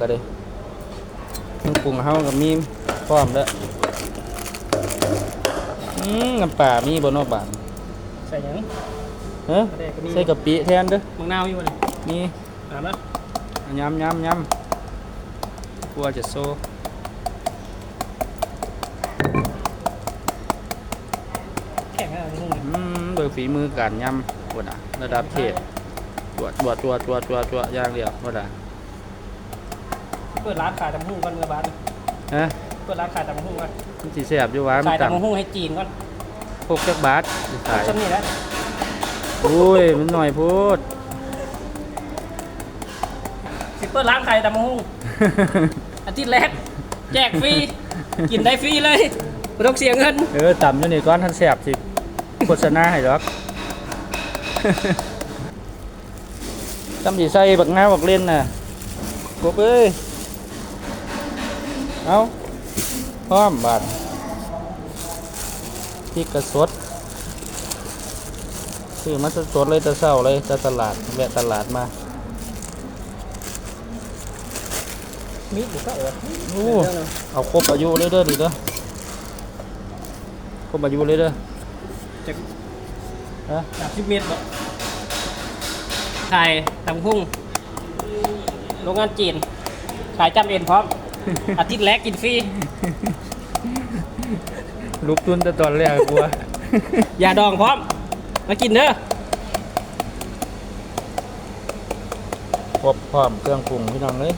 ก็ได้เครื่องปรุงเฮากับมีพร้อมแล้วอืมน้ำปลามีบ่เนาะบาดใส่หยัง เฮ้ยกระเดกก็มี ใส่กะปิแทนเด้อมังนาวอยู่บ่เลยมีอ่านแล้วยำยำยำกลัวจะโซแข็งอะไรนู่นอืมโดยฝีมือการยำบ่น่ะระดับเทพตัวตัวตัวตัวตัวตัวอย่างเดียวบ่น่ะ เปิดร้านขายตำหุ่งก่อนเมื่อบาทฮะเปิดร้านขายตำหุ่งก่อนมันสิแซ่บอยู่หว่ามันขายต่ำตำหุ่งให้จีนก่อนพกจักบาทสิขายซ้ำนี่แหละอุ้ยมันหน่อยโพูดสิเปิดร้านขายตำหุ่งอาทิตย์แรกแจกฟรีกินได้ฟรีเลยไม่ต้องเสียเงินเออต่ำอยู่นี่ก้อนท่านแสบสิโฆษณาให้ดอกจำสีใส่บักงาบักเล่นน่ะกบเอ้ย เอาพร้อมบาทพริกกระสดซื้อมาสดๆเลยแตะเศร้าเลยแตะตลาดแวะตลาดมามีดหรือก็เออโอ้เอาครบอายุเลยเด้อดิเด้อครบอายุเลยเด้อจากฮะสามสิบเมตรบ่ขายตำหุ่งโรงงานจีน ขายจำเอ็นพร้อม อาทิตย์แรกกินฟรี ลุกทุนแต่ตอนแรกกลัว ยาดองพร้อม มากินเด้อครบพร้อมเครื่องปรุงพี่น้องเลย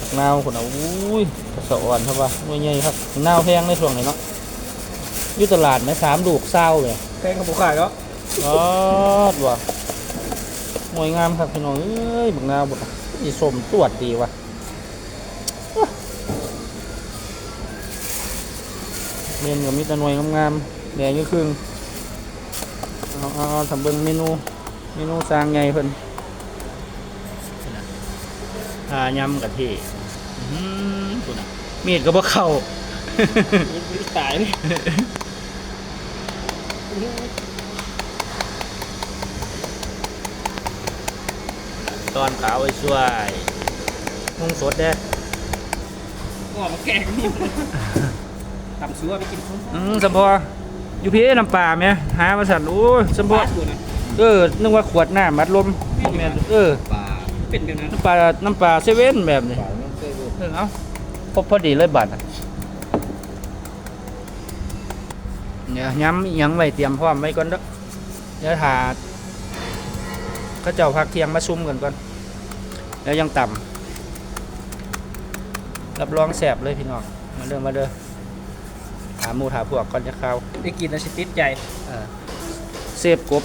ผักนาวคนเอาอุ้ยกระสะอ่อนครับว่าไม่ใหญ่ครับผักนาวแพงในช่วงนี้เนาะอยุตลาดไหมสามลูกเศร้าเลยแพงกับบุขายก็อ๋อดว่ะมวยงามครับพี่น้องเอ้ยบักนาวบดอีสมตรวจดีว่ะ เมนกับมิตรหน่วยงามๆแดงอยี่ครึ่งเอาเอาเอาทำเบิ้งเมนู เมนูสร้างไงเพิ่นหายำกะทิอื้อหือพุ่นน่ะมีดก็บ่เข้า มีตายนี่ตอนขาวไว้ช่วยมุงสดเด้ก็มาแกงนี่ ตำซัวไปกินซุปอืมสมพออยู่พี่น้ำปลาไหมหามาสั่นโอ้ยสมพอบ้านอยู่นะเออนึกว่าขวดน้ำมัดลมบ่แม่นเออเป็นแบบนั้นน้ำปลาน้ำปลาเซเว่นแบบนี้เออเอาพอพอดีเลยบัตรเนี่ยย้ำอิหยังไว้เตรียมพร้อมไว้ก่อนเด้อเดี๋ยวถาเขาเจ้าพักเที่ยงมาซุ่มกันก่อน แล้วยังต่ำรับรองแสบเลยพี่น้องมาเด้อมาเด้อ ถามหมูถามพวกก่อนจะเข้าได้กินแล้วสิติดใจ เออเซฟกบ